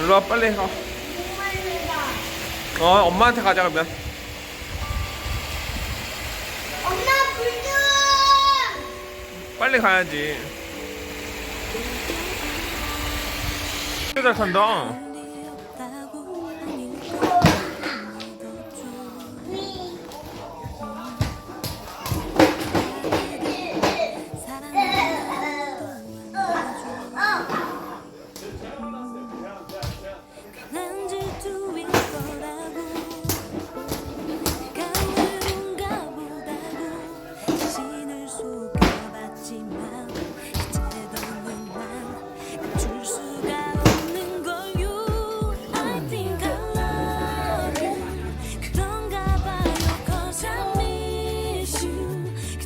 일로 와 빨리 가. 어 엄마한테 가자 그러면. 엄마 불좀 빨리 가야지. 진짜 잘 탄다.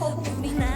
Không.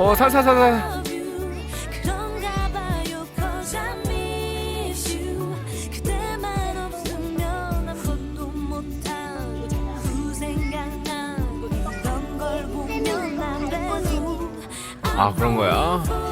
어, 살살살살. 아, 그런 거야.